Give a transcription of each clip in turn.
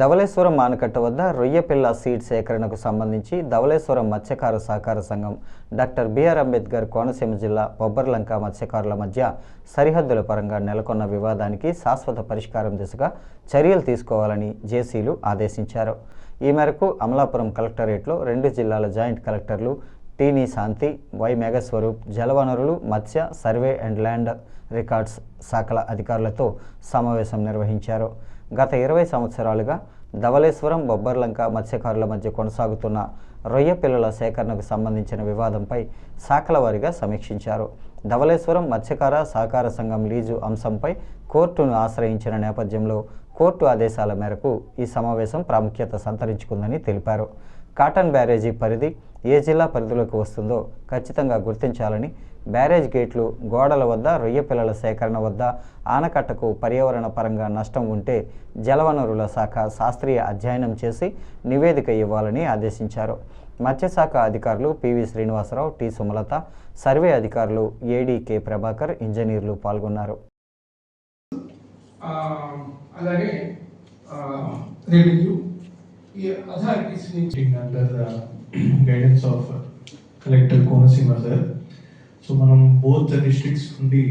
ధవళేశ్వరం ఆనకట్ట వద్ద రొయ్యపిల్ల సీడ్ సేకరణకు సంబంధించి ధవళేశ్వరం మత్స్యకార సహకార సంఘం డాక్టర్ బిఆర్ అంబేద్కర్ కోనసీమ జిల్లా బొబ్బర్లంక మత్స్యకారుల మధ్య సరిహద్దుల పరంగా నెలకొన్న వివాదానికి శాశ్వత పరిష్కారం దిశగా చర్యలు తీసుకోవాలని జేసీలు ఆదేశించారు. ఈ మేరకు అమలాపురం కలెక్టరేట్లో రెండు జిల్లాల జాయింట్ కలెక్టర్లు టీనీ శాంతి వై మేఘస్వరూప్ జలవనరులు మత్స్య సర్వే అండ్ ల్యాండ్ రికార్డ్స్ శాఖల అధికారులతో సమావేశం నిర్వహించారు. గత ఇరవై సంవత్సరాలుగా ధవళేశ్వరం బొబ్బర్లంక మత్స్యకారుల మధ్య కొనసాగుతున్న రొయ్య పిల్లల సేకరణకు సంబంధించిన వివాదంపై శాఖల వారీగా సమీక్షించారు. ధవళేశ్వరం మత్స్యకార సహకార సంఘం లీజు అంశంపై కోర్టును ఆశ్రయించిన నేపథ్యంలో కోర్టు ఆదేశాల మేరకు ఈ సమావేశం ప్రాముఖ్యత సంతరించుకుందని తెలిపారు. కాటన్ బ్యారేజీ పరిధి ఏ జిల్లా పరిధిలోకి వస్తుందో ఖచ్చితంగా గుర్తించాలని బ్యారేజ్ గేట్లు గోడల వద్ద రొయ్య పిల్లల సేకరణ వద్ద ఆనకట్టకు పర్యావరణ పరంగా నష్టం ఉంటే జలవనరుల శాఖ శాస్త్రీయ అధ్యయనం చేసి నివేదిక ఇవ్వాలని ఆదేశించారు. మత్స్యశాఖ అధికారులు PV Srinivasarao T Sumalatha survey అధికారులు ఏడీకే ప్రభాకర్ ఇంజనీర్లు పాల్గొన్నారు. అలాగే రెవెన్యూ ఈ అథారిటీస్ నుంచి under guidance of collector Konaseema sir so మనం బోత్ డిస్ట్రిక్ట్స్ నుండి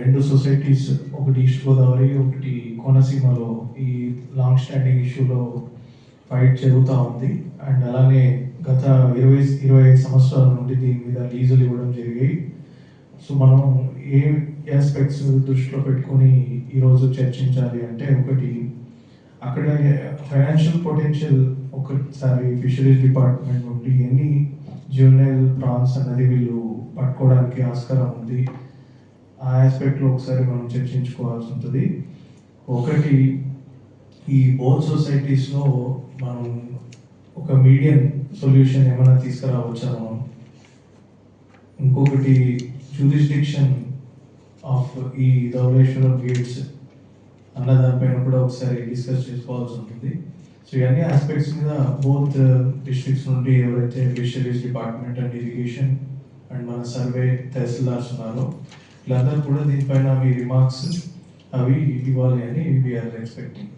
రెండు సొసైటీస్ ఒకటి ఈస్ట్ గోదావరి ఒకటి కోనసీమలో ఈ లాంగ్ స్టాండింగ్ ఇష్యూలో ఫైట్ జరుగుతూ ఉంది. అండ్ అలానే గత ఇరవై ఇరవై ఐదు సంవత్సరాల నుండి దీని మీద లీజులు ఇవ్వడం జరిగాయి. సో మనం ఏ ఆస్పెక్ట్స్ దృష్టిలో పెట్టుకొని ఈరోజు చర్చించాలి అంటే ఒకటి అక్కడ ఫైనాన్షియల్ పొటెన్షియల్ ఒకసారి ఫిషరీస్ డిపార్ట్మెంట్ నుండి ఎన్ని జ్యూనైల్ ప్రాన్స్ అనేది వీళ్ళు పట్టుకోవడానికి ఆస్కారం ఉంది. ఆ ఆస్పెక్ట్లో ఒకసారి మనం చర్చించుకోవాల్సి ఉంటుంది. ఒకటి ఈ బోత్ సొసైటీస్లో మనం ఒక మీడియం సొల్యూషన్ ఏమైనా తీసుకురావచ్చా మనం? ఇంకొకటి జ్యూరిస్డిక్షన్ ఆఫ్ ఈ ధవళేశ్వరం గేట్స్ అన్న దానిపైన కూడా ఒకసారి డిస్కస్ చేసుకోవాల్సి ఉంటుంది. సో ఇవన్నీ ఆస్పెక్ట్స్ మీద బోత్ డిస్ట్రిక్ట్స్ నుండి ఎవరైతే fisheries department and irrigation and మన సర్వే తహసీల్దార్స్ ఉన్నారో వీళ్ళందరూ కూడా దీనిపైన మీ రిమార్క్స్ అవి ఇవ్వాలి అని వీఆర్ ఎక్స్పెక్టింగ్